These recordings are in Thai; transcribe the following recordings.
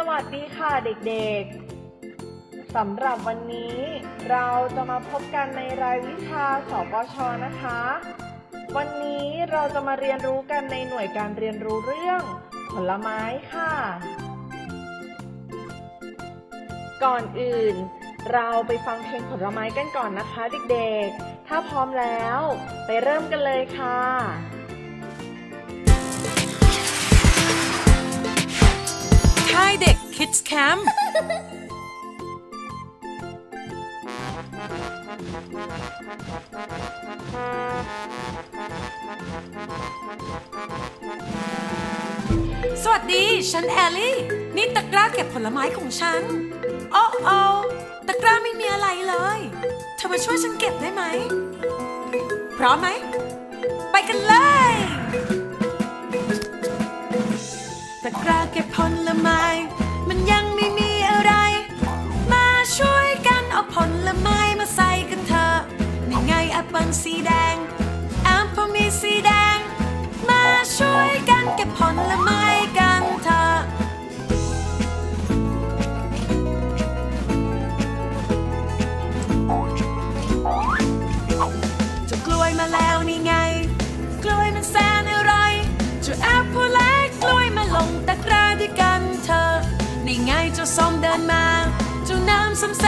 สวัสดีค่ะเด็กๆ สำหรับวันนี้เราจะมาพบกันในรายวิชาสปชนะคะ วันนี้เราจะมาเรียนรู้กันในหน่วยการเรียนรู้เรื่องผลไม้ค่ะ ก่อนอื่น เราไปฟังเพลงผลไม้กันก่อนนะคะเด็กๆ ถ้าพร้อมแล้ว ไปเริ่มกันเลยค่ะ ค่ายเด็ก Kids Camp สวัสดี ฉันแอลลี่ นี่ตะกร้าเก็บผลไม้ของฉัน โอ้โอตะกร้าไม่มีอะไรเลย เธอมาช่วยฉันเก็บได้ไหม พร้อมไหม ไปกันเลย กราเก็บผลไม้ มันยังไม่มีอะไร มาช่วยกันเอาผลไม้มาใส่กันเถอะนี่ไงแอปเปิลสีแดงแอปเปิลมีสีแดง มาช่วยกันเก็บผลไม้กันเถอะ เ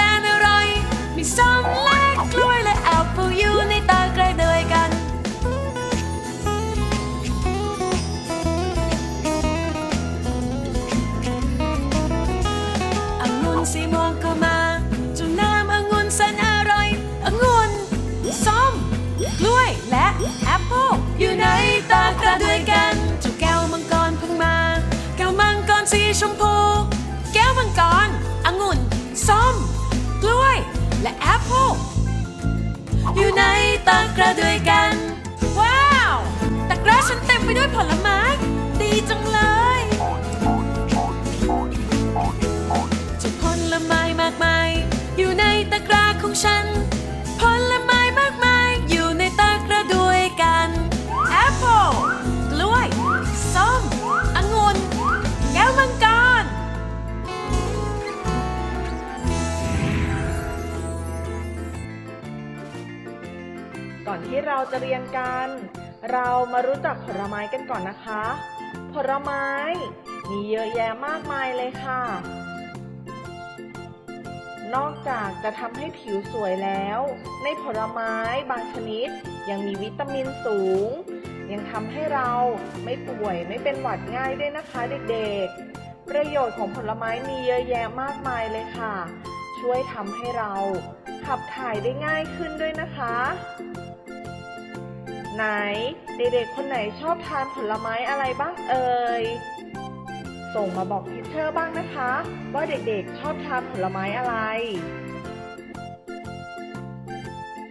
และแอปเปิลอยู่ในตะกร้าด้วยกัน ว้าวตะกร้าฉันเต็มไปด้วยผลไม้ ดีจังเลยจะผลไม้มากมาย อยู่ในตะกร้าของฉัน เราจะเรียนกัน เรามารู้จักผลไม้กันก่อนนะคะ ผลไม้ มีเยอะแยะมากมายเลยค่ะ นอกจากจะทำให้ผิวสวยแล้ว ในผลไม้บางชนิดยังมีวิตามินสูง ยังทำให้เราไม่ป่วยไม่เป็นหวัดง่ายด้วยนะคะเด็กๆ ประโยชน์ของผลไม้มีเยอะแยะมากมายเลยค่ะ ช่วยทำให้เราขับถ่ายได้ง่ายขึ้นด้วยนะคะ ไหน เด็กๆคนไหนชอบทานผลไม้อะไรบ้างเอ่ย ส่งมาบอกทิเชอร์บ้างนะคะ ว่าเด็กๆชอบทานผลไม้อะไร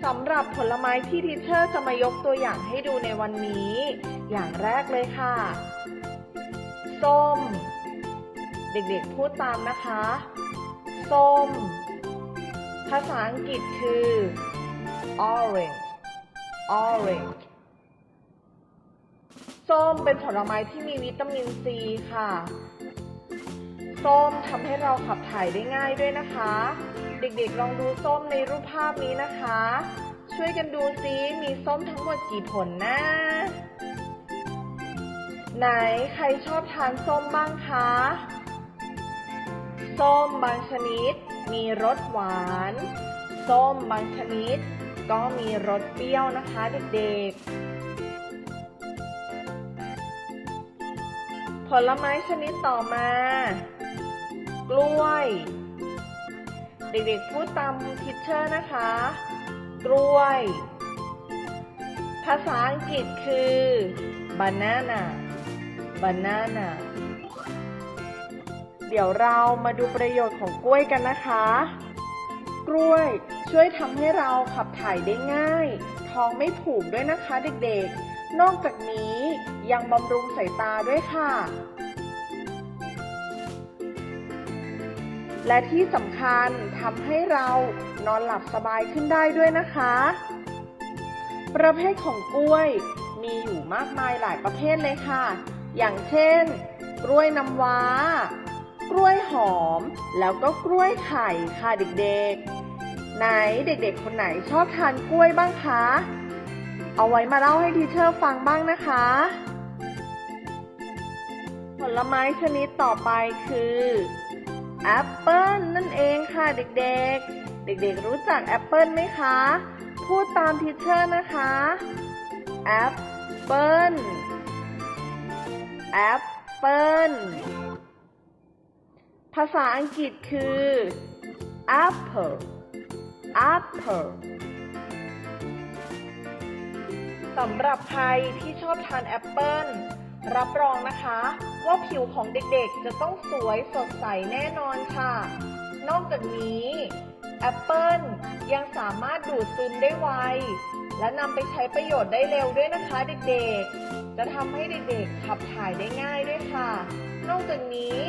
สำหรับผลไม้ที่ทิเชอร์จะมายกตัวอย่างให้ดูในวันนี้ อย่างแรกเลยค่ะ ส้ม เด็กๆพูดตามนะคะ ส้ม ภาษาอังกฤษคือ orange orange ส้มเป็นผลไม้ที่มีวิตามินซีค่ะ ส้มทำให้เราขับถ่ายได้ง่ายด้วยนะคะ เด็กๆลองดูส้มในรูปภาพนี้นะคะ ช่วยกันดูซิมีส้มทั้งหมดกี่ผลนะ ไหนใครชอบทานส้มบ้างคะ ส้มบางชนิด มีรสหวาน ส้มบางชนิด ก็มีรสเปรี้ยวนะคะเด็กๆ ผลไม้ชนิดต่อมา กล้วย เด็กๆพูดตามทิชเชอร์นะคะ กล้วย ภาษาอังกฤษคือ banana banana เดี๋ยวเรามาดูประโยชน์ของกล้วยกันนะคะ กล้วยช่วยทำให้เราขับถ่ายได้ง่าย ท้องไม่ผูกด้วยนะคะเด็กๆ นอกจากนี้ยังบำรุงสายตาด้วยค่ะ และที่สำคัญทำให้เรานอนหลับสบายขึ้นได้ด้วยนะคะ ประเภทของกล้วยมีอยู่มากมายหลายประเภทเลยค่ะ อย่างเช่น กล้วยน้ำว้า กล้วยหอม แล้วก็กล้วยไข่ค่ะเด็กๆ ไหนเด็กๆ คนไหนชอบทานกล้วยบ้างคะ เอาไว้มาเล่าให้ทีเชอร์ฟังบ้างนะคะ ผลไม้ชนิดต่อไปคือแอปเปิลนั่นเองค่ะเด็กๆ เด็กๆรู้จักแอปเปิลไหมคะ พูดตามทีเชอร์นะคะแอปเปิลแอปเปิลภาษาอังกฤษคือ apple apple สำหรับใครที่ชอบทานแอปเปิ้ลรับรองนะคะ ว่าผิวของเด็กๆ จะต้องสวยสดใสแน่นอนค่ะ นอกจากนี้แอปเปิ้ลยังสามารถดูดซึมได้ไว และนำไปใช้ประโยชน์ได้เร็วด้วยนะคะเด็กๆ จะทำให้เด็กๆขับถ่ายได้ง่ายด้วยค่ะ นอกจากนี้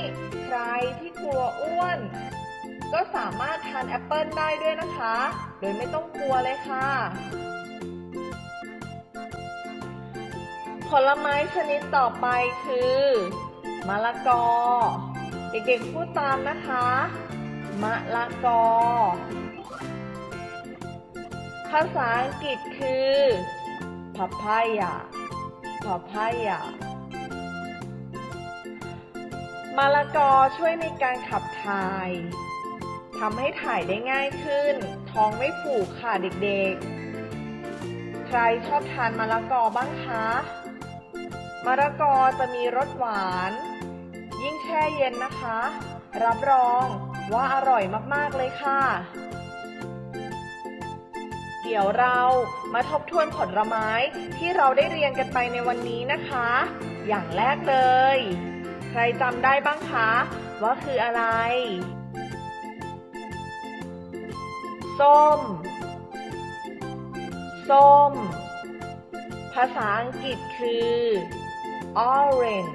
ใครที่กลัวอ้วน ก็สามารถทานแอปเปิ้ลได้ด้วยนะคะ โดยไม่ต้องกลัวเลยค่ะ ผลไม้ชนิดต่อไปคือมะละกอ เด็กๆพูดตามนะคะ มะละกอ ภาษาอังกฤษคือ papaya papaya มะละกอช่วยในการขับถ่ายทำให้ถ่ายได้ง่ายขึ้น ท้องไม่ผูกค่ะเด็กๆ ใครชอบทานมะละกอบ้างคะ มะละกอจะมีรสหวาน ยิ่งแช่เย็นนะคะ รับรองว่าอร่อยมากๆเลยค่ะ เดี๋ยวเรามาทบทวนผลไม้ที่เราได้เรียนกันไปในวันนี้นะคะ อย่างแรกเลย ใครจำได้บ้างคะว่าคืออะไร ส้ม ส้ม ภาษาอังกฤษคือ orange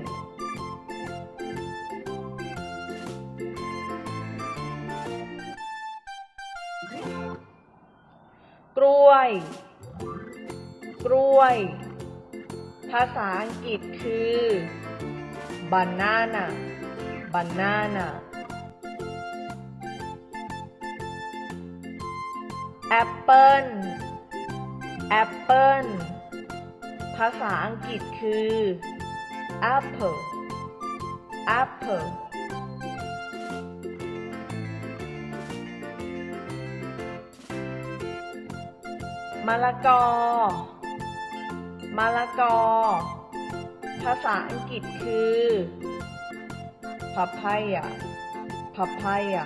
กล้วย กล้วย ภาษาอังกฤษคือ banana banana แอปเปิลแอปเปิลภาษาอังกฤษคือ apple apple มะละกอ มะละกอ ภาษาอังกฤษคือ papaya papaya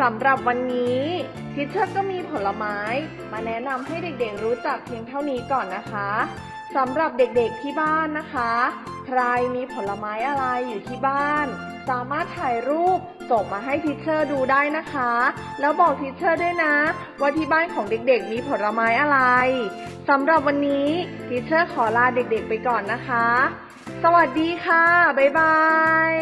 สำหรับวันนี้ ทิชเชอร์ก็มีผลไม้มาแนะนำให้เด็กๆรู้จักเพียงเท่านี้ก่อนนะคะสำหรับเด็กๆที่บ้านนะคะ ใครมีผลไม้อะไรอยู่ที่บ้าน สามารถถ่ายรูปส่งมาให้ทิชเชอร์ดูได้นะคะ แล้วบอกทิชเชอร์ด้วยนะ ว่าที่บ้านของเด็กๆมีผลไม้อะไรสำหรับวันนี้ทิชเชอร์ขอลาเด็กๆไปก่อนนะคะ สวัสดีค่ะ บ๊ายบาย